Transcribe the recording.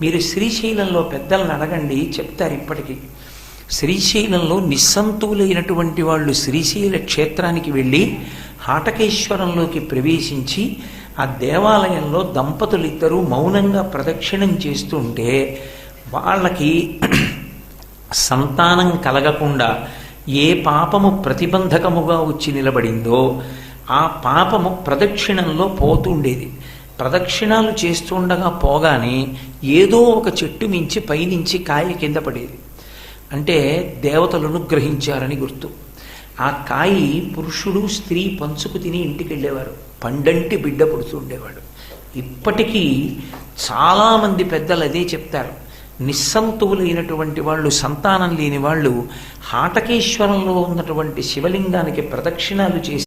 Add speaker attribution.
Speaker 1: మీరు శ్రీశైలంలో పెద్దలను అడగండి చెప్తారు ఇప్పటికీ. శ్రీశైలంలో నిస్సంతువులైనటువంటి వాళ్ళు శ్రీశైల క్షేత్రానికి వెళ్ళి హాటకేశ్వరంలోకి ప్రవేశించి ఆ దేవాలయంలో దంపతులు ఇద్దరూ మౌనంగా ప్రదక్షిణం చేస్తుంటే వాళ్ళకి సంతానం కలగకుండా ఏ పాపము ప్రతిబంధకముగా వచ్చి నిలబడిందో ఆ పాపము ప్రదక్షిణంలో పోతుండేది ప్రదక్షిణాలు చేస్తుండగా పోగానే ఏదో ఒక చెట్టు మించి పైనుంచి కాయ కింద పడేది. అంటే దేవతలు అనుగ్రహించారని గుర్తు. ఆ కాయి పురుషుడు స్త్రీ పంచుకు తిని ఇంటికి వెళ్ళేవారు పండంటి బిడ్డ పుడుతుండేవాడు ఇప్పటికీ చాలామంది పెద్దలు అదే చెప్తారు. నిస్సంతువులైనటువంటి వాళ్ళు సంతానం లేని వాళ్ళు హాటకేశ్వరంలో ఉన్నటువంటి శివలింగానికి ప్రదక్షిణాలు చేసి